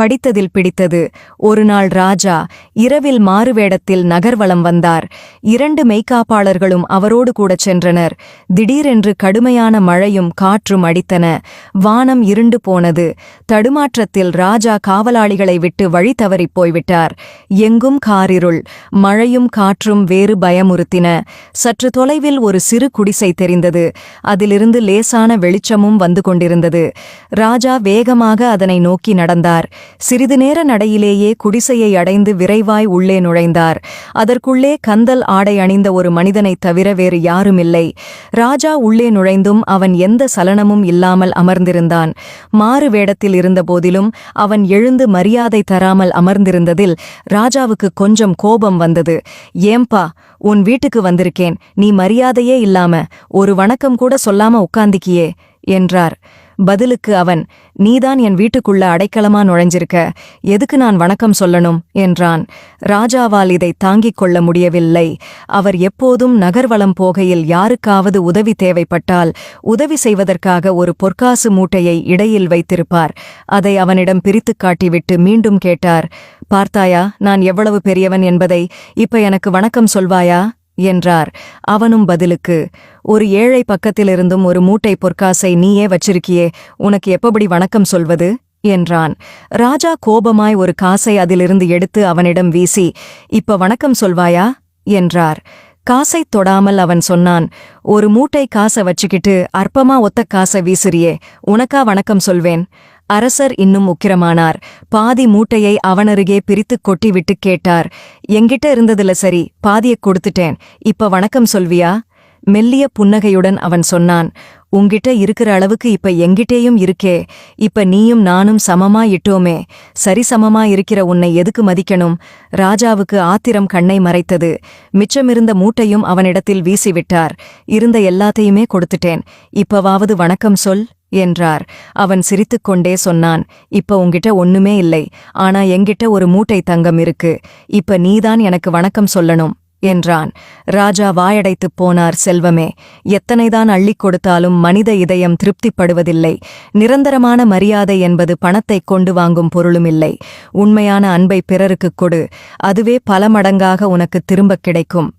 படித்ததில் பிடித்தது. ஒருநாள் ராஜா இரவில் மாறுவேடத்தில் நகர்வலம் வந்தார். இரண்டு மெய்க்காப்பாளர்களும் அவரோடு கூட சென்றனர். திடீரென்று கடுமையான மழையும் காற்றும் அடித்தன. வானம் இருண்டு போனது. தடுமாற்றத்தில் ராஜா காவலாளிகளை விட்டு வழி தவறிப் போய்விட்டார். எங்கும் காரிருள் மழையும் காற்றும் வேறு பயமுறுத்தின. சற்று தொலைவில் ஒரு சிறு குடிசை தெரிந்தது. அதிலிருந்து லேசான வெளிச்சமும் வந்து கொண்டிருந்தது. ராஜா வேகமாக அதனை நோக்கி நடந்தார். சிறிது நேர நடையிலேயே குடிசையை அடைந்து விரைவாய் உள்ளே நுழைந்தார். அதற்குள்ளே கந்தல் ஆடை அணிந்த ஒரு மனிதனைத் தவிர வேறு யாருமில்லை. ராஜா உள்ளே நுழைந்தும் அவன் எந்த சலனமும் இல்லாமல் அமர்ந்திருந்தான். மாறு வேடத்தில் இருந்தபோதிலும் அவன் எழுந்து மரியாதை தராமல் அமர்ந்திருந்ததில் ராஜாவுக்கு கொஞ்சம் கோபம் வந்தது. ஏம்பா உன் வீட்டுக்கு வந்திருக்கேன். நீ மரியாதையே இல்லாம ஒரு வணக்கம் கூட சொல்லாம உட்கார்ந்திக்கியே என்றார். பதிலுக்கு அவன் நீதான் என் வீட்டுக்குள்ள அடைக்கலமா நுழைஞ்சிருக்க. எதுக்கு நான் வணக்கம் சொல்லணும்? என்றான். ராஜாவால் இதை தாங்கிக் கொள்ள முடியவில்லை. அவர் எப்போதும் நகர்வலம் போகையில் யாருக்காவது உதவி தேவைப்பட்டால் உதவி செய்வதற்காக ஒரு பொற்காசு மூட்டையை இடையில் வைத்திருப்பார். அதை அவனிடம் பிரித்துக் காட்டிவிட்டு மீண்டும் கேட்டார் பார்த்தாயா நான் எவ்வளவு பெரியவன் என்பதை? இப்ப எனக்கு வணக்கம் சொல்வாயா? என்றார். அவனும் பதிலுக்கு ஒரு ஏழை பக்கத்திலிருந்தும் ஒரு மூட்டை பொற்காசை நீயே வச்சிருக்கியே உனக்கு எப்பபடி வணக்கம் சொல்வது? என்றான். ராஜா கோபமாய் ஒரு காசை அதிலிருந்து எடுத்து அவனிடம் வீசி இப்ப வணக்கம் சொல்வாயா? என்றார். காசை தொடாமல் அவன் சொன்னான் ஒரு மூட்டை காசை வச்சுக்கிட்டு அற்பமா ஒத்த காசை வீசுறியே உனக்கா வணக்கம் சொல்வேன். அரசர் இன்னும் உக்கிரமானார். பாதி மூட்டையை அவனருகே பிரித்துக் கொட்டிவிட்டு கேட்டார் எங்கிட்ட இருந்ததுல சரி பாதியை கொடுத்துட்டேன் இப்ப வணக்கம் சொல்வியா? மெல்லிய புன்னகையுடன் அவன் சொன்னான் உங்கிட்ட இருக்கிற அளவுக்கு இப்ப எங்கிட்டேயும் இருக்கே. இப்ப நீயும் நானும் சமமா இட்டோமே சரிசமமா இருக்கிற உன்னை எதுக்கு மதிக்கணும்? ராஜாவுக்கு ஆத்திரம் கண்ணை மறைத்தது. மிச்சமிருந்த மூட்டையும் அவனிடத்தில் வீசிவிட்டார். இருந்த எல்லாத்தையுமே கொடுத்துட்டேன். இப்பவாவது வணக்கம் சொல் என்றார். அவன் சிரித்துக்கொண்டே சொன்னான் இப்ப உங்கிட்ட ஒண்ணுமே இல்லை. ஆனா என்கிட்ட ஒரு மூட்டை தங்கம் இருக்கு. இப்ப நீதான் எனக்கு வணக்கம் சொல்லணும். என்றான். ராஜா வாயடைத்துப் போனார் செல்வமே எத்தனைதான் அள்ளிக் கொடுத்தாலும் மனித இதயம் திருப்திப்படுவதில்லை. நிரந்தரமான மரியாதை என்பது பணத்தைக் கொண்டு வாங்கும் பொருளுமில்லை. உண்மையான அன்பை பிறருக்குக் கொடு. அதுவே பல மடங்காக உனக்கு திரும்பக் கிடைக்கும்.